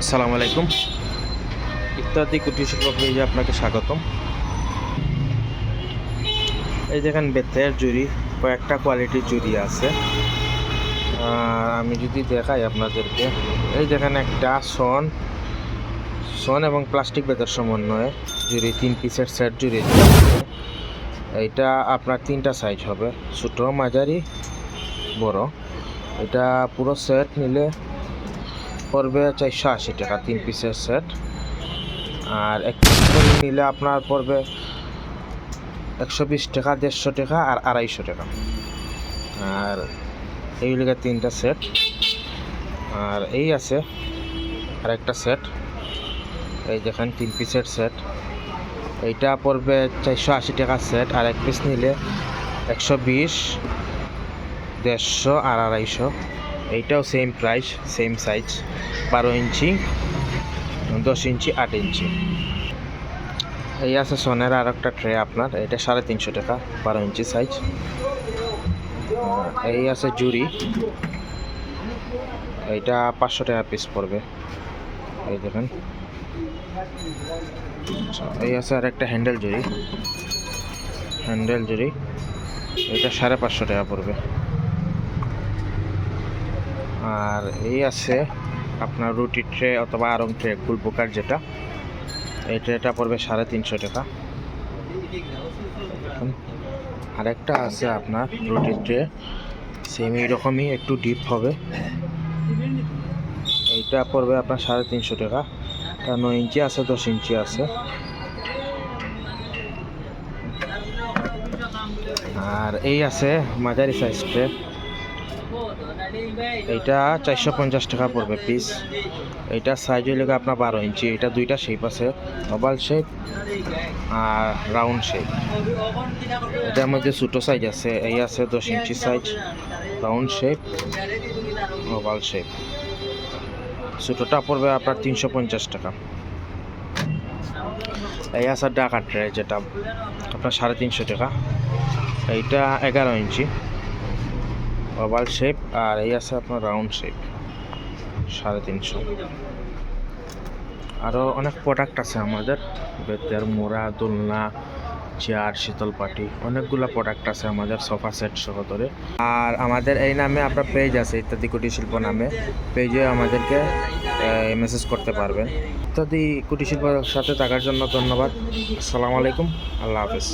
আসসালামু আলাইকুম। ইত্যাদি কুটির শিল্প পেজে আপনাকে স্বাগতম। এই দেখেন বেতের জুড়ি, কয়েকটা কোয়ালিটির জুড়ি আছে। আমি যদি দেখাই আপনাদেরকে, এই দেখেন একটা সন সন এবং প্লাস্টিক বেতের সমন্বয়ে জুড়ি, তিন পিসের সেট জুড়ি। এইটা আপনার তিনটা সাইজ হবে, ছোটো, মাঝারি, বড়। এটা পুরো সেট নিলে পড়বে চারশো আশি টাকা, তিন পিসের সেট আর এক নিলে আপনার পড়বে একশো বিশ টাকা, দেড়শো টাকা আর আড়াইশো টাকা। আর এইগুলিকে তিনটা সেট আর এই আছে আর একটা সেট এই দেখেন, তিন পিসের সেট এইটা পড়বে চারশো আশি টাকা সেট আর এক পিস নিলে একশো বিশ, দেড়শো আর আড়াইশো। এইটাও সেম প্রাইস সেম সাইজ বারো ইঞ্চি, দশ ইঞ্চি, আট ইঞ্চি। এই আছে সোনের আর একটা ট্রে আপনার, এটা সাড়ে তিনশো টাকা, বারো ইঞ্চি সাইজ এই আছে জুরি এইটা পাঁচশো টাকা পিস পড়বে। এই দেখেন। এই আছে আর একটা হ্যান্ডেল জুরি হ্যান্ডেল জুরি এটা সাড়ে পাঁচশো টাকা পড়বে। আর এই আছে আপনার রুটি ট্রে অথবা আরং ট্রে, গুলপোকার যেটা। এই ট্রেটা পড়বে সাড়ে তিনশো টাকা। আরেকটা আছে আপনার রুটি ট্রে। সেম এইরকমই, একটু ডিপ হবে। এইটা পড়বে আপনার সাড়ে তিনশো টাকা। এটা নয় ইঞ্চি আছে, দশ ইঞ্চি আছে। আর এই আছে মাঝারি সাইজ ট্রে। এইটা চারশো পঞ্চাশ টাকা পড়বে পিস এইটা সাইজ হইলে আপনার বারো ইঞ্চি। এটা দুইটা শেপ আছে ওভাল শেপ আর রাউন্ড শেপ এটার মধ্যে ছোটো সাইজ আছে, এই আছে দশ inch size round shape oval shape ছোটোটা পড়বে আপনার তিনশো পঞ্চাশ টাকা। এই আছে ডাকা ট্রে যেটা, আপনার সাড়ে তিনশো টাকা। এইটা এগারো ইঞ্চি। ওভাল শেপ আর এই আছে আপনার রাউন্ড শেপ সাড়ে তিনশো। আরও অনেক প্রোডাক্ট আছে আমাদের, বেতের মোড়া, দোলনা চেয়ার শীতল পাটি, অনেকগুলো প্রোডাক্ট আছে আমাদের সোফা সেট সহ আর আমাদের এই নামে আপনার পেজ আছে, ইত্যাদি কুটির শিল্প নামে। পেজে আমাদেরকে মেসেজ করতে পারবেন। ইত্যাদি কুটির শিল্পের সাথে থাকার জন্য ধন্যবাদ। আসসালামু আলাইকুম, আল্লাহ হাফেজ।